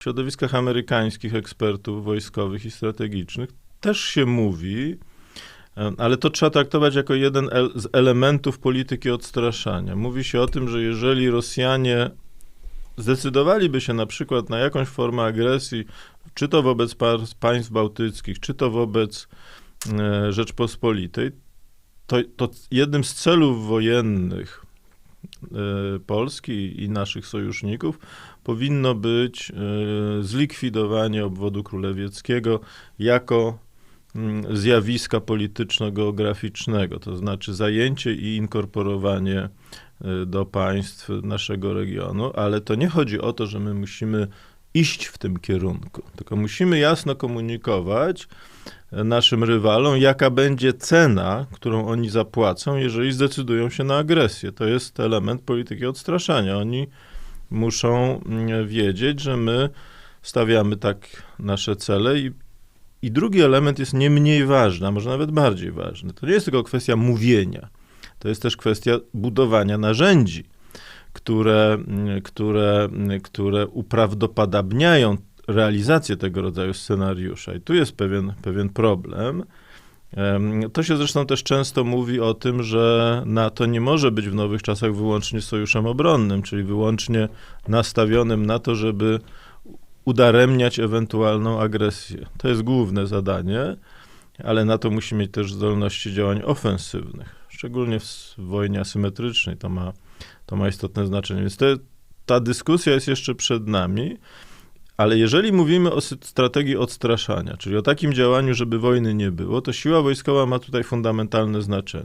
W środowiskach amerykańskich ekspertów wojskowych i strategicznych też się mówi, ale to trzeba traktować jako jeden z elementów polityki odstraszania. Mówi się o tym, że jeżeli Rosjanie zdecydowaliby się na przykład na jakąś formę agresji, czy to wobec państw bałtyckich, czy to wobec e, Rzeczpospolitej, to, to jednym z celów wojennych Polski i naszych sojuszników powinno być e, zlikwidowanie obwodu królewieckiego jako mm, zjawiska polityczno-geograficznego, to znaczy zajęcie i inkorporowanie e, do państw naszego regionu, ale to nie chodzi o to, że my musimy iść w tym kierunku, tylko musimy jasno komunikować e, naszym rywalom, jaka będzie cena, którą oni zapłacą, jeżeli zdecydują się na agresję. To jest element polityki odstraszania. Oni muszą mm, wiedzieć, że my stawiamy tak nasze cele i, i drugi element jest nie mniej ważny, a może nawet bardziej ważny. To nie jest tylko kwestia mówienia, to jest też kwestia budowania narzędzi, które, które, które uprawdopodobniają realizację tego rodzaju scenariusza. I tu jest pewien, pewien problem. Em, To się zresztą też często mówi o tym, że NATO nie może być w nowych czasach wyłącznie sojuszem obronnym, czyli wyłącznie nastawionym na to, żeby udaremniać ewentualną agresję. To jest główne zadanie, ale NATO musi mieć też zdolności działań ofensywnych, szczególnie w wojnie asymetrycznej. To ma, to ma istotne znaczenie. Więc te, ta dyskusja jest jeszcze przed nami. Ale jeżeli mówimy o strategii odstraszania, czyli o takim działaniu, żeby wojny nie było, to siła wojskowa ma tutaj fundamentalne znaczenie.